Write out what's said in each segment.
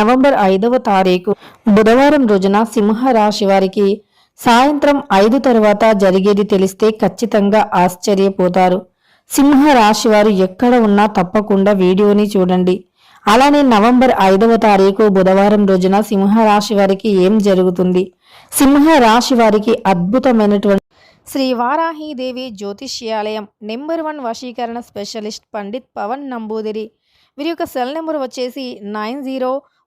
November ఐదవ తారీఖు బుధవారం రోజున సింహ రాశి వారికి సాయంత్రం ఐదు తర్వాత జరిగేది తెలిస్తే ఖచ్చితంగా ఆశ్చర్యపోతారు. సింహ రాశి వారు ఎక్కడ ఉన్నా తప్పకుండా వీడియోని చూడండి. అలానే నవంబర్ ఐదవ తారీఖు బుధవారం రోజున సింహ రాశి వారికి ఏం జరుగుతుంది? సింహ రాశి వారికి అద్భుతమైనటువంటి శ్రీ వారాహీదేవి జ్యోతిష్యాలయం నెంబర్ వన్ వశీకరణ స్పెషలిస్ట్ పండిత్ పవన్ నంబూదిరి. వీరి యొక్క సెల్ నెంబర్ వచ్చేసి nine zero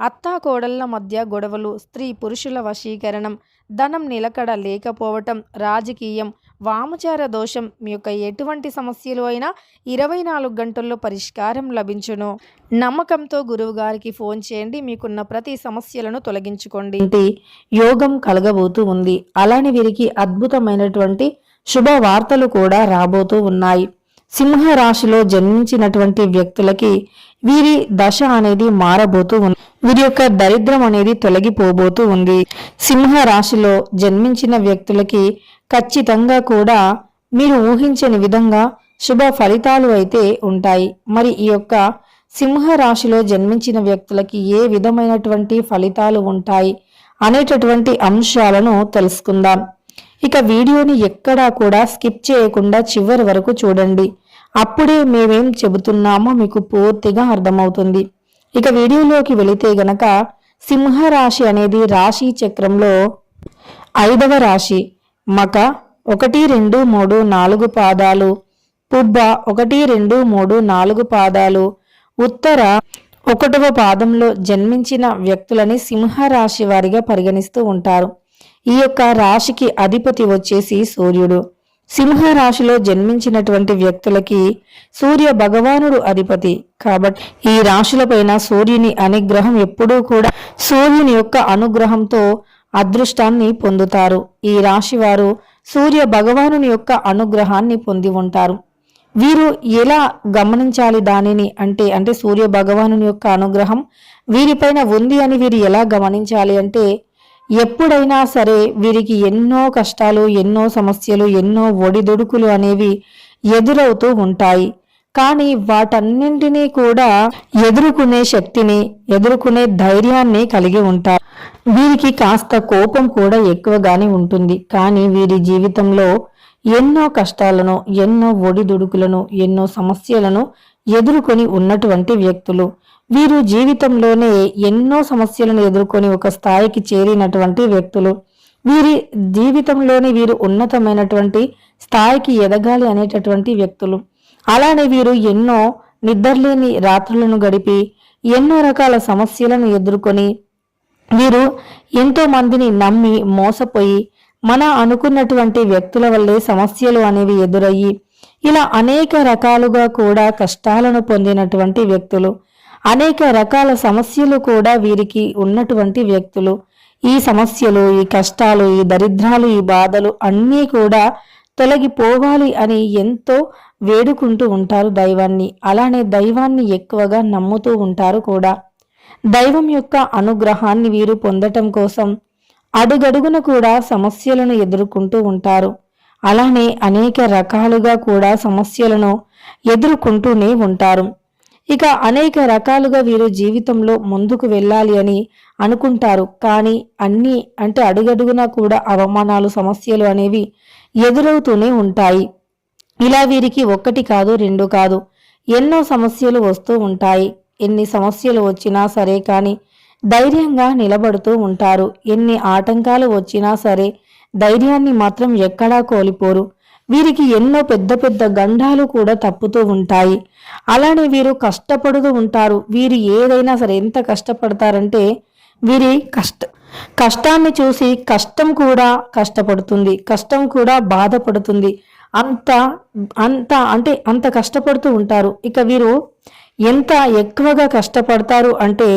అత్తాకోడళ్ళ మధ్య గొడవలు స్త్రీ పురుషుల వశీకరణం ధనం నిలకడ లేకపోవటం రాజకీయం వామచార దోషం మీ యొక్క ఎటువంటి సమస్యలు అయినా ఇరవై నాలుగు గంటల్లో పరిష్కారం లభించును. నమ్మకంతో గురువు గారికి ఫోన్ చేయండి మీకున్న ప్రతి సమస్యలను తొలగించుకోండి. యోగం కలగబోతూ ఉంది. అలానే వీరికి అద్భుతమైనటువంటి శుభ వార్తలు కూడా రాబోతూ ఉన్నాయి. సింహ రాశిలో జన్మించినటువంటి వ్యక్తులకి వీరి దశ అనేది మారబోతూ ఉంది. వీరి యొక్క దరిద్రం అనేది తొలగిపోబోతూ ఉంది. సింహ రాశిలో జన్మించిన వ్యక్తులకి ఖచ్చితంగా కూడా మీరు ఊహించని విధంగా శుభ ఫలితాలు అయితే ఉంటాయి. మరి ఈ యొక్క సింహ రాశిలో జన్మించిన వ్యక్తులకి ఏ విధమైనటువంటి ఫలితాలు ఉంటాయి అనేటటువంటి అంశాలను తెలుసుకుందాం. ఇక వీడియోని ఎక్కడా కూడా స్కిప్ చేయకుండా చివరి వరకు చూడండి. అప్పుడే మేమేం చెబుతున్నామో మీకు పూర్తిగా అర్థమవుతుంది. ఇక వీడియోలోకి వెళితే గనక సింహరాశి అనేది రాశి చక్రంలో ఐదవ రాశి. మక ఒకటి రెండు మూడు నాలుగు పాదాలు. పుబ్బ ఒకటి రెండు మూడు నాలుగు పాదాలు. ఉత్తర ఒకటవ పాదంలో జన్మించిన వ్యక్తులని సింహరాశి వారిగా పరిగణిస్తూ ఉంటారు. ఈ యొక్క రాశికి అధిపతి వచ్చేసి సూర్యుడు. సింహ రాశిలో జన్మించినటువంటి వ్యక్తులకి సూర్య భగవానుడు అధిపతి. కాబట్టి ఈ రాశులపైన సూర్యుని అనుగ్రహం ఎప్పుడూ కూడా సూర్యుని యొక్క అనుగ్రహంతో అదృష్టాన్ని పొందుతారు. ఈ రాశి వారు సూర్య భగవానుని యొక్క అనుగ్రహాన్ని పొంది ఉంటారు. వీరు ఎలా గమనించాలి దానిని అంటే అంటే సూర్య భగవానుని యొక్క అనుగ్రహం వీరిపైన ఉంది అని వీరు ఎలా గమనించాలి అంటే ఎప్పుడైనా సరే వీరికి ఎన్నో కష్టాలు ఎన్నో సమస్యలు ఎన్నో ఒడిదుడుకులు అనేవి ఎదురవుతూ ఉంటాయి. కానీ వాటన్నింటినీ కూడా ఎదుర్కొనే శక్తిని ఎదుర్కొనే ధైర్యాన్ని కలిగి ఉంటారు. వీరికి కాస్త కోపం కూడా ఎక్కువగానే ఉంటుంది. కానీ వీరి జీవితంలో ఎన్నో కష్టాలను ఎన్నో ఒడిదుడుకులను ఎన్నో సమస్యలను ఎదుర్కొని ఉన్నటువంటి వ్యక్తులు. వీరు జీవితంలోనే ఎన్నో సమస్యలను ఎదుర్కొని ఒక స్థాయికి చేరినటువంటి వ్యక్తులు. వీరి జీవితంలోనే వీరు ఉన్నతమైనటువంటి స్థాయికి ఎదగాలి అనేటటువంటి వ్యక్తులు. అలానే వీరు ఎన్నో నిద్రలేని రాత్రులను గడిపి ఎన్నో రకాల సమస్యలను ఎదుర్కొని వీరు ఎంతో మందిని నమ్మి మోసపోయి మన అనుకున్నటువంటి వ్యక్తుల వల్లే సమస్యలు అనేవి ఎదురయ్యి ఇలా అనేక రకాలుగా కూడా కష్టాలను పొందినటువంటి వ్యక్తులు. అనేక రకాల సమస్యలు కూడా వీరికి ఉన్నటువంటి వ్యక్తులు. ఈ సమస్యలు ఈ కష్టాలు ఈ దరిద్రాలు ఈ బాధలు అన్నీ కూడా తొలగిపోవాలి అని ఎంతో వేడుకుంటూ ఉంటారు దైవాన్ని. అలానే దైవాన్ని ఎక్కువగా నమ్ముతూ ఉంటారు కూడా. దైవం యొక్క అనుగ్రహాన్ని వీరు పొందటం కోసం అడుగడుగున కూడా సమస్యలను ఎదుర్కొంటూ ఉంటారు. అలానే అనేక రకాలుగా కూడా సమస్యలను ఎదుర్కొంటూనే ఉంటారు. ఇక అనేక రకాలుగా వీరు జీవితంలో ముందుకు వెళ్ళాలి అని అనుకుంటారు. కానీ అన్ని అంటే అడుగడుగునా కూడా అవమానాలు సమస్యలు అనేవి ఎదురవుతూనే ఉంటాయి. ఇలా వీరికి ఒక్కటి కాదు రెండు కాదు. ఎన్నో సమస్యలు వస్తూ ఉంటాయి. ఎన్ని సమస్యలు వచ్చినా సరే కానీ ధైర్యంగా నిలబడుతూ ఉంటారు. ఎన్ని ఆటంకాలు వచ్చినా సరే ధైర్యాన్ని మాత్రం ఎక్కడా కోల్పోరు. వీరికి ఎన్నో పెద్ద పెద్ద గండాలు కూడా తప్పుతూ ఉంటాయి. అలానే వీరు కష్టపడుతూ ఉంటారు. వీరు ఏదైనా సరే ఎంత కష్టపడతారంటే వీరి కష్ట కష్టాన్ని చూసి కష్టం కూడా కష్టపడుతుంది. కష్టం కూడా బాధపడుతుంది. అంత అంత అంటే అంత కష్టపడుతూ ఉంటారు. ఇక వీరు ఎంత ఎక్కువగా కష్టపడతారు అంటే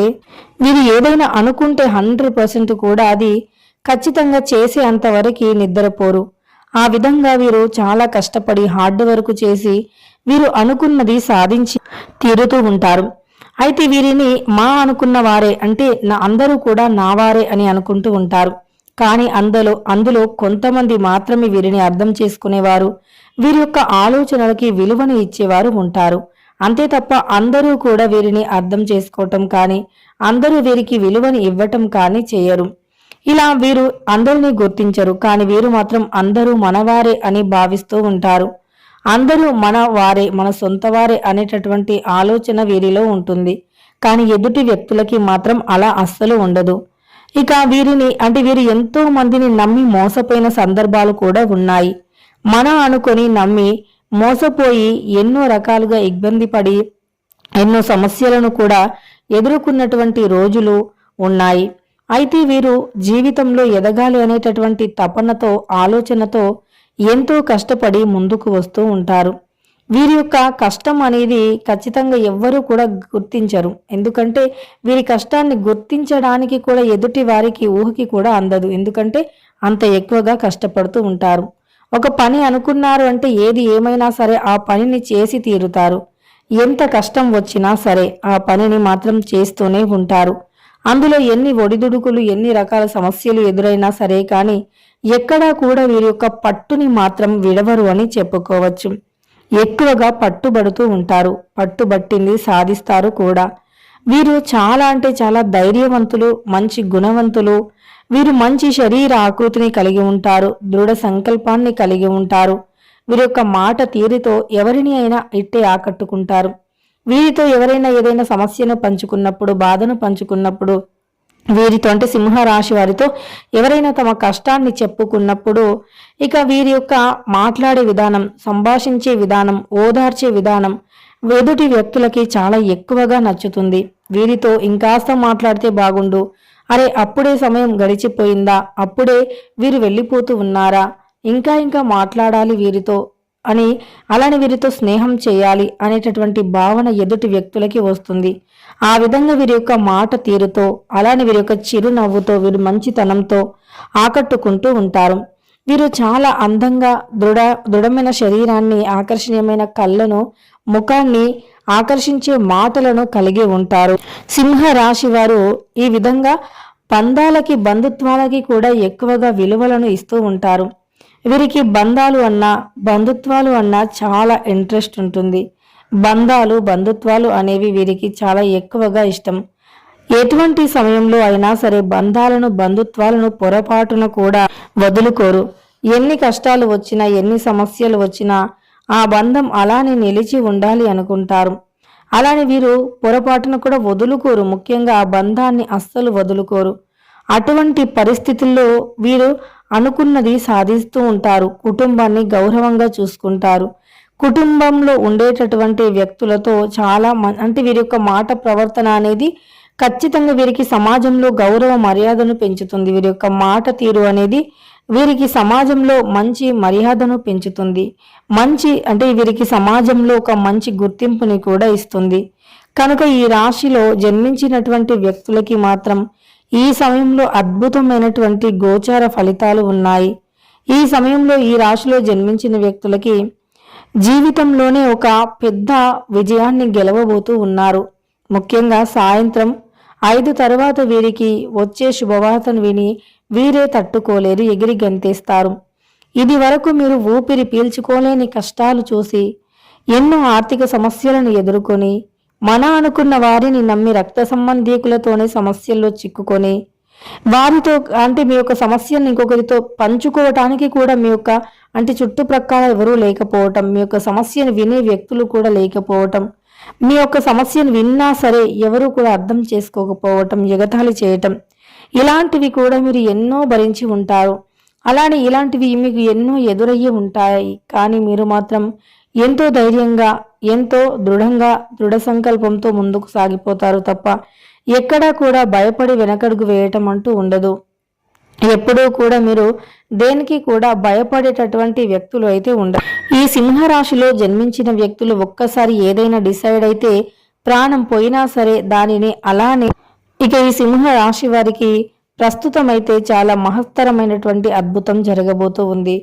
వీరు ఏదైనా అనుకుంటే హండ్రెడ్ పర్సెంట్ కూడా అది ఖచ్చితంగా చేసే అంతవరకు నిద్రపోరు. ఆ విధంగా వీరు చాలా కష్టపడి హార్డ్ వర్క్ చేసి వీరు అనుకున్నది సాధించి తీరుతూ ఉంటారు. అయితే వీరిని మా అనుకున్న వారే అంటే నా అందరూ కూడా నా వారే అని అనుకుంటూ ఉంటారు. కానీ అందులో అందులో కొంతమంది మాత్రమే వీరిని అర్థం చేసుకునేవారు. వీరి యొక్క ఆలోచనలకి విలువను ఇచ్చేవారు ఉంటారు. అంతే తప్ప అందరూ కూడా వీరిని అర్థం చేసుకోవటం కానీ అందరూ వీరికి విలువని ఇవ్వటం కానీ చేయరు. ఇలా వీరు అందరినీ గుర్తించరు కానీ వీరు మాత్రం అందరూ మనవారే అని భావిస్తూ ఉంటారు. అందరూ మన వారే మన సొంత వారే అనేటటువంటి ఆలోచన వీరిలో ఉంటుంది. కానీ ఎదుటి వ్యక్తులకి మాత్రం అలా అస్సలు ఉండదు. ఇక వీరిని అంటే వీరు ఎంతో మందిని నమ్మి మోసపోయిన సందర్భాలు కూడా ఉన్నాయి. మన అనుకొని నమ్మి మోసపోయి ఎన్నో రకాలుగా ఇబ్బంది పడి ఎన్నో సమస్యలను కూడా ఎదుర్కొన్నటువంటి రోజులు ఉన్నాయి. అయితే వీరు జీవితంలో ఎదగాలి అనేటటువంటి తపనతో ఆలోచనతో ఎంతో కష్టపడి ముందుకు వస్తూ ఉంటారు. వీరి యొక్క కష్టం అనేది ఖచ్చితంగా ఎవ్వరూ కూడా గుర్తించరు. ఎందుకంటే వీరి కష్టాన్ని గుర్తించడానికి కూడా ఎదుటి వారికి ఊహకి కూడా అందదు. ఎందుకంటే అంత ఎక్కువగా కష్టపడుతూ ఉంటారు. ఒక పని అనుకున్నారు అంటే ఏది ఏమైనా సరే ఆ పనిని చేసి తీరుతారు. ఎంత కష్టం వచ్చినా సరే ఆ పనిని మాత్రం చేస్తూనే ఉంటారు. అందులో ఎన్ని ఒడిదుడుకులు ఎన్ని రకాల సమస్యలు ఎదురైనా సరే కానీ ఎక్కడా కూడా వీరి యొక్క పట్టుని మాత్రం విడవరు అని చెప్పుకోవచ్చు. ఎక్కువగా పట్టుబడుతూ ఉంటారు. పట్టుబట్టింది సాధిస్తారు కూడా. వీరు చాలా అంటే చాలా ధైర్యవంతులు మంచి గుణవంతులు. వీరు మంచి శరీర ఆకృతిని కలిగి ఉంటారు దృఢ సంకల్పాన్ని కలిగి ఉంటారు. వీరి యొక్క మాట తీరుతో ఎవరిని అయినా ఇట్టే ఆకట్టుకుంటారు. వీరితో ఎవరైనా ఏదైనా సమస్యను పంచుకున్నప్పుడు బాధను పంచుకున్నప్పుడు వీరితో అంటే సింహరాశి వారితో ఎవరైనా తమ కష్టాన్ని చెప్పుకున్నప్పుడు ఇక వీరి యొక్క మాట్లాడే విధానం సంభాషించే విధానం ఓదార్చే విధానం వెదుటి వ్యక్తులకి చాలా ఎక్కువగా నచ్చుతుంది. వీరితో ఇంకాస్త మాట్లాడితే బాగుండు. అరే అప్పుడే సమయం గడిచిపోయిందా? అప్పుడే వీరు వెళ్ళిపోతూ ఉన్నారా? ఇంకా ఇంకా మాట్లాడాలి వీరితో. అని అలానే వీరితో స్నేహం చేయాలి అనేటటువంటి భావన ఎదుటి వ్యక్తులకి వస్తుంది. ఆ విధంగా వీరి యొక్క మాట తీరుతో అలానే వీరి యొక్క చిరునవ్వుతో వీరు మంచితనంతో ఆకట్టుకుంటూ ఉంటారు. వీరు చాలా అందంగా దృఢ దృఢమైన శరీరాన్ని ఆకర్షణీయమైన కళ్ళను ముఖాన్ని ఆకర్షించే మాటలను కలిగి ఉంటారు. సింహ రాశి వారు ఈ విధంగా పందాలకి బంధుత్వాలకి కూడా ఎక్కువగా విలువలను ఇస్తూ ఉంటారు. వీరికి బంధాలు అన్నా బంధుత్వాలు అన్నా చాలా ఇంట్రెస్ట్ ఉంటుంది. బంధాలు బంధుత్వాలు అనేవి వీరికి చాలా ఎక్కువగా ఇష్టం. ఎటువంటి సమయంలో అయినా సరే బంధాలను బంధుత్వాలను పొరపాటున కూడా వదులుకోరు. ఎన్ని కష్టాలు వచ్చినా ఎన్ని సమస్యలు వచ్చినా ఆ బంధం అలానే నిలిచి ఉండాలి అనుకుంటారు. అలానే వీరు పొరపాటున కూడా వదులుకోరు. ముఖ్యంగా ఆ బంధాన్ని అస్సలు వదులుకోరు. అటువంటి పరిస్థితుల్లో వీరు అనుకున్నది సాధిస్తూ ఉంటారు కుటుంబాన్ని గౌరవంగా చూసుకుంటారు. కుటుంబంలో ఉండేటటువంటి వ్యక్తులతో చాలా అంటే వీరి యొక్క మాట ప్రవర్తన అనేది ఖచ్చితంగా వీరికి సమాజంలో గౌరవ మర్యాదను పెంచుతుంది. వీరి యొక్క మాట తీరు అనేది వీరికి సమాజంలో మంచి మర్యాదను పెంచుతుంది. మంచి అంటే వీరికి సమాజంలో ఒక మంచి గుర్తింపుని కూడా ఇస్తుంది. కనుక ఈ రాశిలో జన్మించినటువంటి వ్యక్తులకి మాత్రం ఈ సమయంలో అద్భుతమైనటువంటి గోచార ఫలితాలు ఉన్నాయి. ఈ సమయంలో ఈ రాశిలో జన్మించిన వ్యక్తులకి జీవితంలోనే ఒక పెద్ద విజయాన్ని గెలవబోతూ ఉన్నారు. ముఖ్యంగా సాయంత్రం ఐదు తర్వాత వీరికి వచ్చే శుభవార్తను విని వీరే తట్టుకోలేరు ఎగిరి గంతేస్తారు. ఇది వరకు మీరు ఊపిరి పీల్చుకోలేని కష్టాలు చూసి ఎన్నో ఆర్థిక సమస్యలను ఎదుర్కొని మన అనుకున్న వారిని నమ్మి రక్త సంబంధీకులతోనే సమస్యల్లో చిక్కుకొని వారితో అంటే మీ యొక్క సమస్యను ఇంకొకరితో పంచుకోవటానికి కూడా మీ యొక్క అంటే చుట్టుప్రక్కల ఎవరూ లేకపోవటం మీ యొక్క సమస్యను వినే వ్యక్తులు కూడా లేకపోవటం మీ యొక్క సమస్యను విన్నా సరే ఎవరు కూడా అర్థం చేసుకోకపోవటం ఎగతాళి చేయటం ఇలాంటివి కూడా మీరు ఎన్నో భరించి ఉంటారు. అలానే ఇలాంటివి మీకు ఎన్నో ఎదురయ్యి ఉంటాయి. కానీ మీరు మాత్రం ఎంతో ధైర్యంగా ఎంతో దృఢంగా దృఢ సంకల్పంతో ముందుకు సాగిపోతారు తప్ప ఎక్కడా కూడా భయపడి వెనకడుగు వేయటం అంటూ ఉండదు. ఎప్పుడూ కూడా మీరు దేనికి కూడా భయపడేటటువంటి వ్యక్తులు అయితే ఉండరు. ఈ సింహరాశిలో జన్మించిన వ్యక్తులు ఒక్కసారి ఏదైనా డిసైడ్ అయితే ప్రాణం పోయినా సరే దానిని అలానే ఇక ఈ సింహ రాశి వారికి ప్రస్తుతమైతే చాలా మహత్తరమైనటువంటి అద్భుతం జరగబోతూ ఉంది.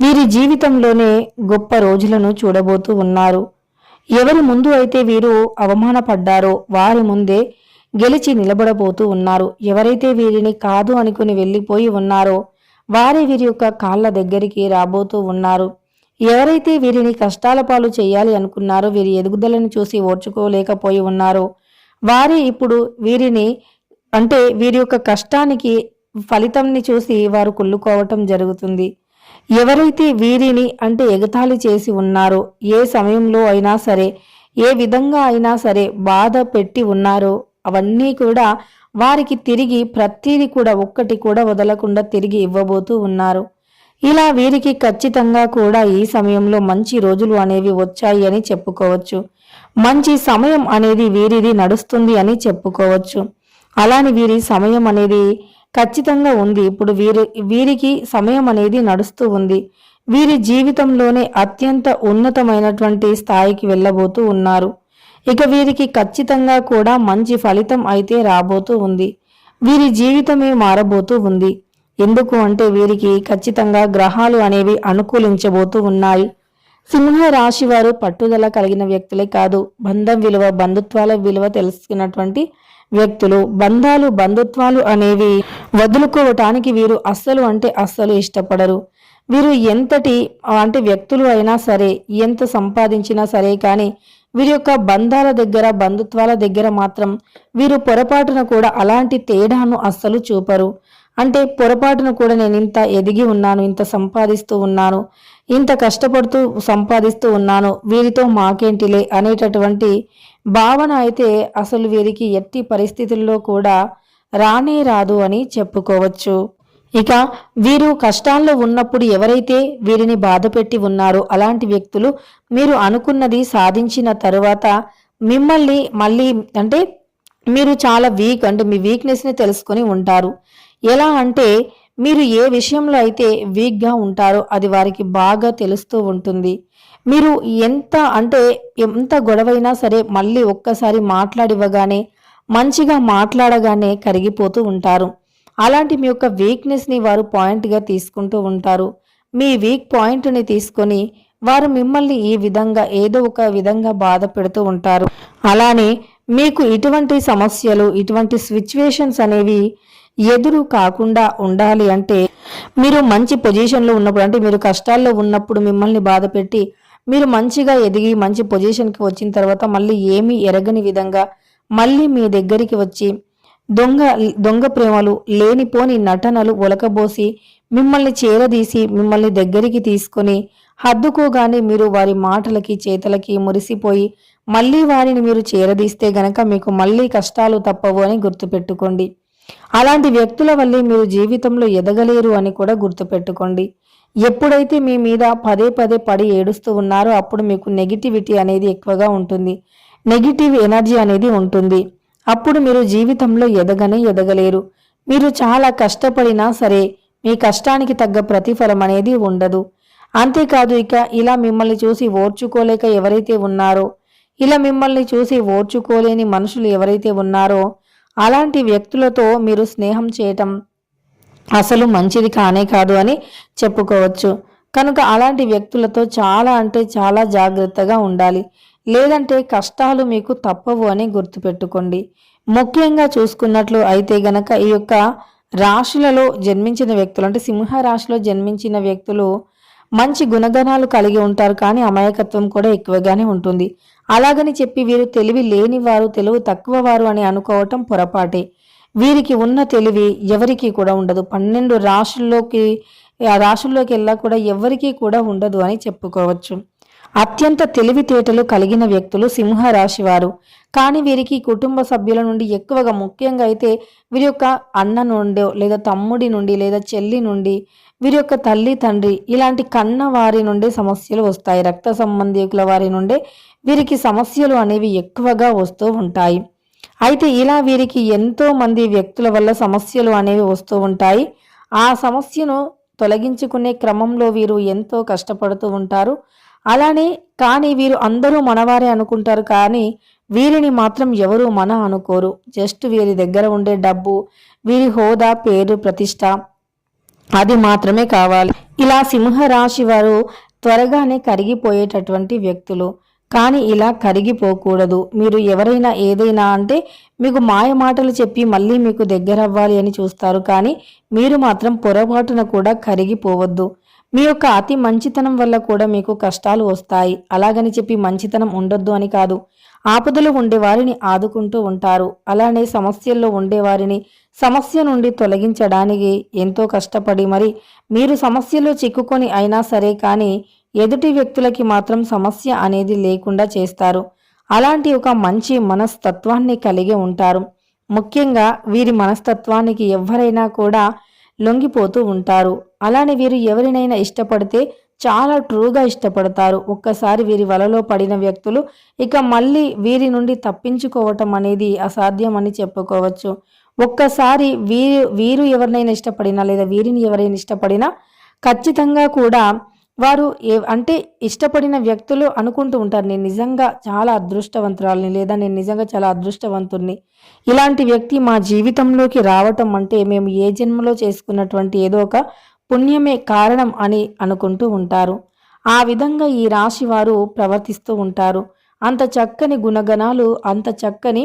వీరి జీవితంలోనే గొప్ప రోజులను చూడబోతూ ఉన్నారు. ఎవరి ముందు అయితే వీరు అవమానపడ్డారో వారి ముందే గెలిచి నిలబడబోతూ ఉన్నారు. ఎవరైతే వీరిని కాదు అనుకుని వెళ్ళిపోయి ఉన్నారో వారే వీరి యొక్క కాళ్ళ దగ్గరికి రాబోతూ ఉన్నారు. ఎవరైతే వీరిని కష్టాల పాలు చేయాలి అనుకున్నారో వీరి ఎదుగుదలను చూసి ఓర్చుకోలేకపోయి ఉన్నారో వారే ఇప్పుడు వీరిని అంటే వీరి యొక్క కష్టానికి ఫలితంని చూసి వారు కుళ్ళుకోవటం జరుగుతుంది. ఎవరైతే వీరిని అంటే ఎగతాళి చేసి ఉన్నారో ఏ సమయంలో అయినా సరే ఏ విధంగా అయినా సరే బాధ పెట్టి ఉన్నారో అవన్నీ కూడా వారికి తిరిగి ప్రతిదీ కూడా ఒక్కటి కూడా వదలకుండా తిరిగి ఇవ్వబోతూ ఉన్నారు. ఇలా వీరికి ఖచ్చితంగా కూడా ఈ సమయంలో మంచి రోజులు అనేవి వచ్చాయి అని చెప్పుకోవచ్చు. మంచి సమయం అనేది వీరిది నడుస్తుంది అని చెప్పుకోవచ్చు. అలాని వీరి సమయం అనేది ఖచ్చితంగా ఉంది. ఇప్పుడు వీరి వీరికి సమయం అనేది నడుస్తూ ఉంది. వీరి జీవితంలోనే అత్యంత ఉన్నతమైనటువంటి స్థాయికి వెళ్ళబోతూ ఉన్నారు. ఇక వీరికి ఖచ్చితంగా కూడా మంచి ఫలితం అయితే రాబోతూ ఉంది. వీరి జీవితమే మారబోతూ ఉంది. ఎందుకు అంటే వీరికి ఖచ్చితంగా గ్రహాలు అనేవి అనుకూలించబోతూ ఉన్నాయి. సింహ రాశి వారు పట్టుదల కలిగిన వ్యక్తులే కాదు. బంధం విలువ బంధుత్వాల విలువ తెలుసుకున్నటువంటి వ్యక్తులు బంధాలు బంధుత్వాలు అనేవి వదులుకోవటానికి వీరు అస్సలు అంటే అస్సలు ఇష్టపడరు. వీరు ఎంతటి అంటే వ్యక్తులు అయినా సరే ఎంత సంపాదించినా సరే కానీ వీరి యొక్క బంధాల దగ్గర బంధుత్వాల దగ్గర మాత్రం వీరు పొరపాటున కూడా అలాంటి తేడాను అస్సలు చూపరు. అంటే పొరపాటున కూడా నేను ఇంత ఎదిగి ఉన్నాను ఇంత సంపాదిస్తూ ఉన్నాను ఇంత కష్టపడుతూ సంపాదిస్తూ ఉన్నాను వీరితో మాకేంటిలే అనేటటువంటి భావన అయితే అసలు వీరికి ఎట్టి పరిస్థితుల్లో కూడా రానే రాదు అని చెప్పుకోవచ్చు. ఇక వీరు కష్టాల్లో ఉన్నప్పుడు ఎవరైతే వీరిని బాధపెట్టి ఉన్నారో అలాంటి వ్యక్తులు మీరు అనుకున్నది సాధించిన తరువాత మిమ్మల్ని మళ్ళీ అంటే మీరు చాలా వీక్ అంటే మీ వీక్నెస్ని తెలుసుకొని ఉంటారు. ఎలా అంటే మీరు ఏ విషయంలో అయితే వీక్గా ఉంటారో అది వారికి బాగా తెలుస్తూ ఉంటుంది. మీరు ఎంత అంటే ఎంత గొడవైనా సరే మళ్ళీ ఒక్కసారి మాట్లాడివ్వగానే మంచిగా మాట్లాడగానే కరిగిపోతూ ఉంటారు. అలాంటి మీ యొక్క వీక్నెస్ని వారు పాయింట్గా తీసుకుంటూ ఉంటారు. మీ వీక్ పాయింట్ని తీసుకొని వారు మిమ్మల్ని ఈ విధంగా ఏదో ఒక విధంగా బాధ పెడుతూ ఉంటారు. అలానే మీకు ఇటువంటి సమస్యలు ఇటువంటి సిచ్యువేషన్స్ అనేవి ఎదురు కాకుండా ఉండాలి అంటే మీరు మంచి పొజిషన్లో ఉన్నప్పుడు అంటే మీరు కష్టాల్లో ఉన్నప్పుడు మిమ్మల్ని బాధ పెట్టి మీరు మంచిగా ఎదిగి మంచి పొజిషన్కి వచ్చిన తర్వాత మళ్ళీ ఏమీ ఎరగని విధంగా మళ్ళీ మీ దగ్గరికి వచ్చి దొంగ దొంగ ప్రేమలు లేనిపోని నటనలు ఒలకబోసి మిమ్మల్ని చేరదీసి మిమ్మల్ని దగ్గరికి తీసుకొని హద్దుకోగానే మీరు వారి మాటలకి చేతలకి మురిసిపోయి మళ్ళీ వారిని మీరు చేరదీస్తే గనక మీకు మళ్ళీ కష్టాలు తప్పవు అని గుర్తుపెట్టుకోండి. అలాంటి వ్యక్తుల వల్లే మీరు జీవితంలో ఎదగలేరు అని కూడా గుర్తుపెట్టుకోండి. ఎప్పుడైతే మీ మీద పదే పదే పడి ఏడుస్తూ ఉన్నారో అప్పుడు మీకు నెగిటివిటీ అనేది ఎక్కువగా ఉంటుంది. నెగిటివ్ ఎనర్జీ అనేది ఉంటుంది. అప్పుడు మీరు జీవితంలో ఎదగనే ఎదగలేరు. మీరు చాలా కష్టపడినా సరే మీ కష్టానికి తగ్గ ప్రతిఫలం అనేది ఉండదు. అంతేకాదు ఇక ఇలా మిమ్మల్ని చూసి ఓర్చుకోలేక ఎవరైతే ఉన్నారో ఇలా మిమ్మల్ని చూసి ఓర్చుకోలేని మనుషులు ఎవరైతే ఉన్నారో అలాంటి వ్యక్తులతో మీరు స్నేహం చేయటం అసలు మంచిది కానే కాదు అని చెప్పుకోవచ్చు. కనుక అలాంటి వ్యక్తులతో చాలా అంటే చాలా జాగ్రత్తగా ఉండాలి. లేదంటే కష్టాలు మీకు తప్పవు అని గుర్తుపెట్టుకోండి. ముఖ్యంగా చూసుకున్నట్లు అయితే గనక ఈ యొక్క రాశులలో జన్మించిన వ్యక్తులు అంటే సింహ రాశిలో జన్మించిన వ్యక్తులు మంచి గుణగణాలు కలిగి ఉంటారు కానీ అమాయకత్వం కూడా ఎక్కువగానే ఉంటుంది. అలాగని చెప్పి వీరు తెలివి లేని వారు తెలివి తక్కువ వారు అని అనుకోవటం పొరపాటే. వీరికి ఉన్న తెలివి ఎవరికీ కూడా ఉండదు. పన్నెండు రాశుల్లోకి ఆ రాశుల్లోకి వెళ్ళా కూడా ఎవరికీ కూడా ఉండదు అని చెప్పుకోవచ్చు. అత్యంత తెలివితేటలు కలిగిన వ్యక్తులు సింహ రాశి వారు కానీ వీరికి కుటుంబ సభ్యుల నుండి ఎక్కువగా ముఖ్యంగా అయితే వీరి యొక్క అన్న నుండి లేదా తమ్ముడి నుండి లేదా చెల్లి నుండి వీరి యొక్క తల్లి తండ్రి ఇలాంటి కన్న వారి నుండి సమస్యలు వస్తాయి. రక్త సంబంధికుల వారి నుండే వీరికి సమస్యలు అనేవి ఎక్కువగా వస్తూ ఉంటాయి. అయితే ఇలా వీరికి ఎంతో మంది వ్యక్తుల వల్ల సమస్యలు అనేవి వస్తూ ఉంటాయి. ఆ సమస్యను తొలగించుకునే క్రమంలో వీరు ఎంతో కష్టపడుతూ ఉంటారు. అలానే కానీ వీరు అందరూ మనవారే అనుకుంటారు. కానీ వీరిని మాత్రం ఎవరు మన అనుకోరు. జస్ట్ వీరి దగ్గర ఉండే డబ్బు వీరి హోదా పేరు ప్రతిష్ట అది మాత్రమే కావాలి. ఇలా సింహరాశి వారు త్వరగానే కరిగిపోయేటటువంటి వ్యక్తులు. కానీ ఇలా కరిగిపోకూడదు మీరు ఎవరైనా ఏదైనా అంటే మీకు మాయ మాటలు చెప్పి మళ్ళీ మీకు దగ్గర అవ్వాలి అని చూస్తారు. కానీ మీరు మాత్రం పొరపాటున కూడా కరిగిపోవద్దు మీ యొక్క అతి మంచితనం వల్ల కూడా మీకు కష్టాలు వస్తాయి. అలాగని చెప్పి మంచితనం ఉండొద్దు అని కాదు. ఆపదలు ఉండేవారిని ఆదుకుంటూ ఉంటారు. అలానే సమస్యల్లో ఉండేవారిని సమస్య నుండి తొలగించడానికి ఎంతో కష్టపడి మరి మీరు సమస్యలో చిక్కుకొని అయినా సరే కానీ ఎదుటి వ్యక్తులకి మాత్రం సమస్య అనేది లేకుండా చేస్తారు. అలాంటి ఒక మంచి మనస్తత్వాన్ని కలిగి ఉంటారు. ముఖ్యంగా వీరి మనస్తత్వానికి ఎవరైనా కూడా లొంగిపోతూ ఉంటారు. అలానే వీరు ఎవరినైనా ఇష్టపడితే చాలా ట్రూగా ఇష్టపడతారు. ఒక్కసారి వీరి వలలో పడిన వ్యక్తులు ఇక మళ్ళీ వీరి నుండి తప్పించుకోవటం అనేది అసాధ్యం అని చెప్పుకోవచ్చు. ఒక్కసారి వీరు వీరు ఎవరినైనా ఇష్టపడినా లేదా వీరిని ఎవరైనా ఇష్టపడినా ఖచ్చితంగా కూడా వారు ఏ అంటే ఇష్టపడిన వ్యక్తులు అనుకుంటూ ఉంటారు నేను నిజంగా చాలా అదృష్టవంతురాలని లేదా నేను నిజంగా చాలా అదృష్టవంతుణ్ణి. ఇలాంటి వ్యక్తి మా జీవితంలోకి రావటం అంటే మేము ఏ జన్మలో చేసుకున్నటువంటి ఏదో ఒక పుణ్యమే కారణం అని అనుకుంటూ ఉంటారు. ఆ విధంగా ఈ రాశి వారు ప్రవర్తిస్తూ ఉంటారు. అంత చక్కని గుణగణాలు అంత చక్కని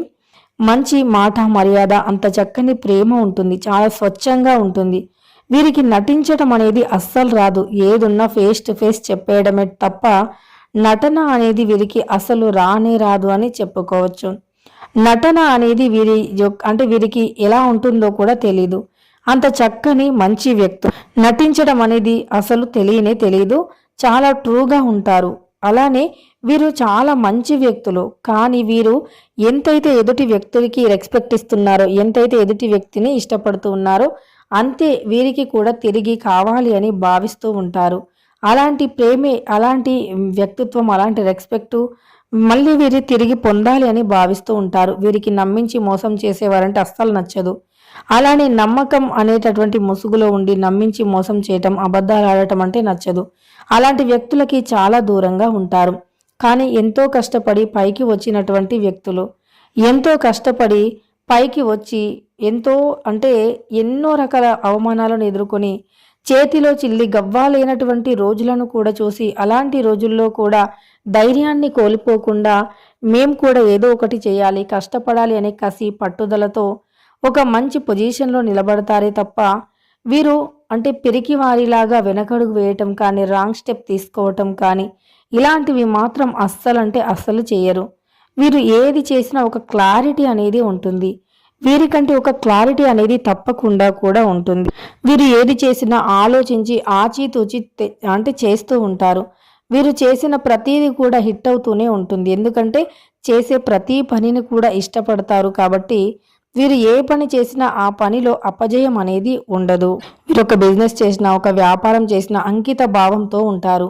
మంచి మాట మర్యాద అంత చక్కని ప్రేమ ఉంటుంది. చాలా స్వచ్ఛంగా ఉంటుంది. వీరికి నటించడం అనేది అస్సలు రాదు. ఏదున్నా ఫేస్ టు ఫేస్ చెప్పేయడమే తప్ప నటన అనేది వీరికి అసలు రానే రాదు అని చెప్పుకోవచ్చు. నటన అనేది వీరి అంటే వీరికి ఎలా ఉంటుందో కూడా తెలీదు. అంత చక్కని మంచి వ్యక్తి. నటించడం అనేది అసలు తెలియనే తెలియదు చాలా ట్రూగా ఉంటారు. అలానే వీరు చాలా మంచి వ్యక్తులు. కానీ వీరు ఎంతైతే ఎదుటి వ్యక్తులకి రెస్పెక్ట్ ఇస్తున్నారో ఎంతైతే ఎదుటి వ్యక్తిని ఇష్టపడుతూ ఉన్నారో అంతే వీరికి కూడా తిరిగి కావాలి అని భావిస్తూ ఉంటారు. అలాంటి ప్రేమే అలాంటి వ్యక్తిత్వం అలాంటి రెస్పెక్టు మళ్ళీ వీరి తిరిగి పొందాలి అని భావిస్తూ ఉంటారు. వీరికి నమ్మించి మోసం చేసేవారంటే అస్సలు నచ్చదు. అలానే నమ్మకం అనేటటువంటి ముసుగులో ఉండి నమ్మించి మోసం చేయటం అబద్ధాలు ఆడటం అంటే నచ్చదు. అలాంటి వ్యక్తులకి చాలా దూరంగా ఉంటారు. కానీ ఎంతో కష్టపడి పైకి వచ్చినటువంటి వ్యక్తులు ఎంతో కష్టపడి పైకి వచ్చి ఎంతో అంటే ఎన్నో రకాల అవమానాలను ఎదుర్కొని చేతిలో చిల్లి గవ్వాలైనటువంటి రోజులను కూడా చూసి అలాంటి రోజుల్లో కూడా ధైర్యాన్ని కోల్పోకుండా మేం కూడా ఏదో ఒకటి చేయాలి కష్టపడాలి అనే కసి పట్టుదలతో ఒక మంచి పొజిషన్లో నిలబడతారే తప్ప వీరు అంటే పిరికి వారిలాగా వెనకడుగు వేయటం కానీ రాంగ్ స్టెప్ తీసుకోవటం కానీ ఇలాంటివి మాత్రం అస్సలంటే అస్సలు చేయరు. వీరు ఏది చేసినా ఒక క్లారిటీ అనేది ఉంటుంది. వీరికంటే ఒక క్లారిటీ అనేది తప్పకుండా కూడా ఉంటుంది. వీరు ఏది చేసినా ఆలోచించి ఆచితూచి అంటే చేస్తూ ఉంటారు. వీరు చేసిన ప్రతిదీ కూడా హిట్ అవుతూనే ఉంటుంది. ఎందుకంటే చేసే ప్రతి పనిని కూడా ఇష్టపడతారు కాబట్టి వీరు ఏ పని చేసినా ఆ పనిలో అపజయం అనేది ఉండదు. వీరు ఒక బిజినెస్ చేసినా ఒక వ్యాపారం చేసినా అంకిత భావంతో ఉంటారు.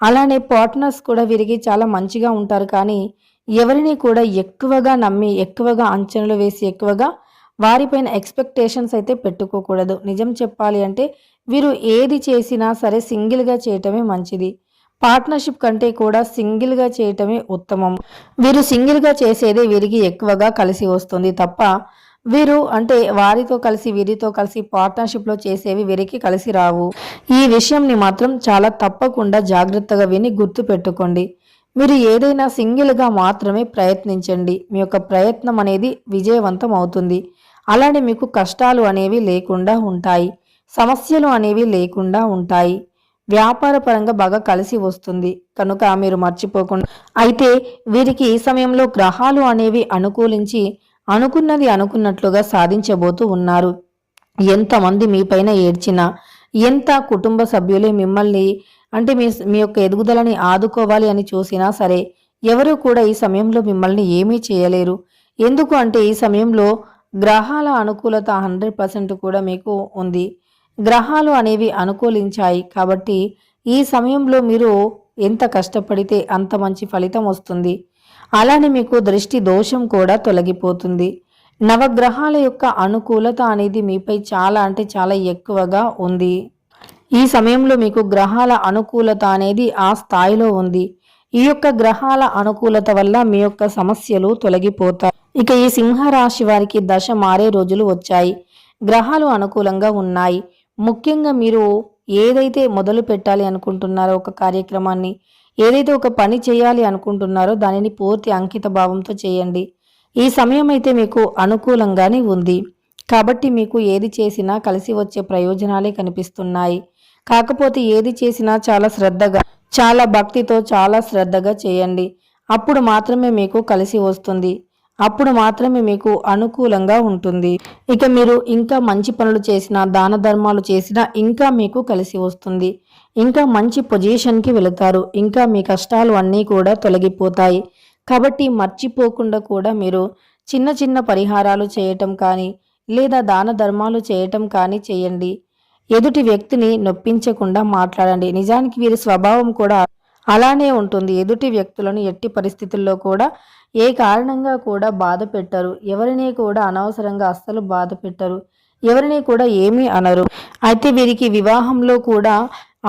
అలానే పార్ట్నర్స్ కూడా వీరికి చాలా మంచిగా ఉంటారు. కానీ ఎవరిని కూడా ఎక్కువగా నమ్మి ఎక్కువగా అంచనలు వేసి ఎక్కువగా వారిపైన ఎక్స్పెక్టేషన్స్ అయితే పెట్టుకోకూడదు. నిజం చెప్పాలి అంటే వీరు ఏది చేసినా సరే సింగిల్గా చేయటమే మంచిది. పార్ట్నర్షిప్ కంటే కూడా సింగిల్గా చేయటమే ఉత్తమం. వీరు సింగిల్గా చేసేదే వీరికి ఎక్కువగా కలిసి వస్తుంది తప్ప వీరు అంటే వారితో కలిసి వీరితో కలిసి పార్ట్నర్షిప్లో చేసేవి వీరికి కలిసి రావు. ఈ విషయంని మాత్రం చాలా తప్పకుండా జాగ్రత్తగా విని గుర్తు పెట్టుకోండి. మీరు ఏదైనా సింగిల్గా మాత్రమే ప్రయత్నించండి. మీ యొక్క ప్రయత్నం అనేది విజయవంతం అవుతుంది. అలానే మీకు కష్టాలు అనేవి లేకుండా ఉంటాయి. సమస్యలు అనేవి లేకుండా ఉంటాయి. వ్యాపార పరంగా బాగా కలిసి వస్తుంది. కనుక మీరు మర్చిపోకుండా. అయితే వీరికి ఈ సమయంలో గ్రహాలు అనేవి అనుకూలించి అనుకున్నది అనుకున్నట్లుగా సాధించబోతూ ఉన్నారు. ఎంతమంది మీపైన ఏడ్చినా ఎంత కుటుంబ సభ్యులే మిమ్మల్ని అంటే మీ మీ యొక్క ఎదుగుదలని ఆదుకోవాలి అని చూసినా సరే ఎవరూ కూడా ఈ సమయంలో మిమ్మల్ని ఏమీ చేయలేరు. ఎందుకు అంటే ఈ సమయంలో గ్రహాల అనుకూలత హండ్రెడ్ పర్సెంట్ కూడా మీకు ఉంది. గ్రహాలు అనేవి అనుకూలించాయి కాబట్టి ఈ సమయంలో మీరు ఎంత కష్టపడితే అంత మంచి ఫలితం వస్తుంది. అలానే మీకు దృష్టి దోషం కూడా తొలగిపోతుంది. నవగ్రహాల యొక్క అనుకూలత అనేది మీపై చాలా అంటే చాలా ఎక్కువగా ఉంది. ఈ సమయంలో మీకు గ్రహాల అనుకూలత అనేది ఆ స్థాయిలో ఉంది. ఈ యొక్క గ్రహాల అనుకూలత వల్ల మీ యొక్క సమస్యలు తొలగిపోతాయి. ఇక ఈ సింహరాశి వారికి దశ మారే రోజులు వచ్చాయి. గ్రహాలు అనుకూలంగా ఉన్నాయి. ముఖ్యంగా మీరు ఏదైతే మొదలు పెట్టాలి అనుకుంటున్నారో ఒక కార్యక్రమాన్ని ఏదైతే ఒక పని చేయాలి అనుకుంటున్నారో దానిని పూర్తి అంకిత భావంతో చేయండి. ఈ సమయం అయితే మీకు అనుకూలంగానే ఉంది. కాబట్టి మీకు ఏది చేసినా కలిసి వచ్చే ప్రయోజనాలే కనిపిస్తున్నాయి. కాకపోతే ఏది చేసినా చాలా శ్రద్ధగా చాలా భక్తితో చాలా శ్రద్ధగా చేయండి. అప్పుడు మాత్రమే మీకు కలిసి వస్తుంది. అప్పుడు మాత్రమే మీకు అనుకూలంగా ఉంటుంది. ఇక మీరు ఇంకా మంచి పనులు చేసినా దాన ధర్మాలు చేసినా ఇంకా మీకు కలిసి వస్తుంది. ఇంకా మంచి పొజిషన్కి వెళతారు. ఇంకా మీ కష్టాలు అన్నీ కూడా తొలగిపోతాయి. కాబట్టి మర్చిపోకుండా కూడా మీరు చిన్న చిన్న పరిహారాలు చేయటం కానీ లేదా దాన ధర్మాలు చేయటం కానీ చేయండి. ఎదుటి వ్యక్తిని నొప్పించకుండా మాట్లాడండి. నిజానికి వీరి స్వభావం కూడా అలానే ఉంటుంది. ఎదుటి వ్యక్తులను ఎట్టి పరిస్థితుల్లో కూడా ఏ కారణంగా కూడా బాధ పెట్టరు. ఎవరిని కూడా అనవసరంగా అస్సలు బాధ పెట్టరు. ఎవరిని కూడా ఏమీ అనరు. అయితే వీరికి వివాహంలో కూడా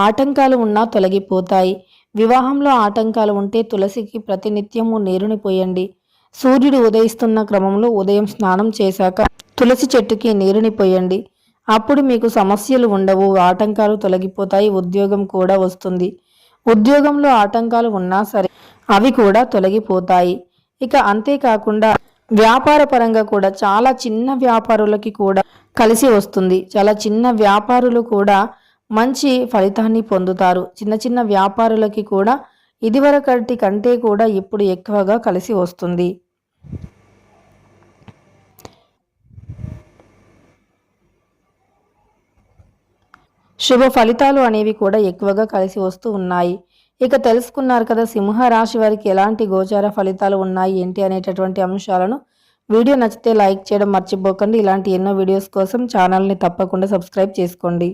ఆటంకాలు ఉన్నా తొలగిపోతాయి. వివాహంలో ఆటంకాలు ఉంటే తులసికి ప్రతినిత్యము నీరుని పోయండి. సూర్యుడు ఉదయిస్తున్న క్రమంలో ఉదయం స్నానం చేశాక తులసి చెట్టుకి నీరుని పోయండి. అప్పుడు మీకు సమస్యలు ఉండవు ఆటంకాలు తొలగిపోతాయి ఉద్యోగం కూడా వస్తుంది. ఉద్యోగంలో ఆటంకాలు ఉన్నా సరే అవి కూడా తొలగిపోతాయి. ఇక అంతేకాకుండా వ్యాపార పరంగా కూడా చాలా చిన్న వ్యాపారులకి కూడా కలిసి వస్తుంది. చాలా చిన్న వ్యాపారులు కూడా మంచి ఫలితాన్ని పొందుతారు. చిన్న చిన్న వ్యాపారులకి కూడా ఇదివరకటి కంటే కూడా ఇప్పుడు ఎక్కువగా కలిసి వస్తుంది. శుభ ఫలితాలు అనేవి కూడా ఎక్కువగా కలిసి వస్తూ ఉన్నాయి. ఇక తెలుసుకున్నారు కదా సింహ రాశి వారికి ఎలాంటి గోచార ఫలితాలు ఉన్నాయి ఏంటి అనేటటువంటి అంశాలను వీడియో నచ్చితే లైక్ చేయడం మర్చిపోకండి. ఇలాంటి ఎన్నో వీడియోస్ కోసం ఛానల్ని తప్పకుండా సబ్స్క్రైబ్ చేసుకోండి.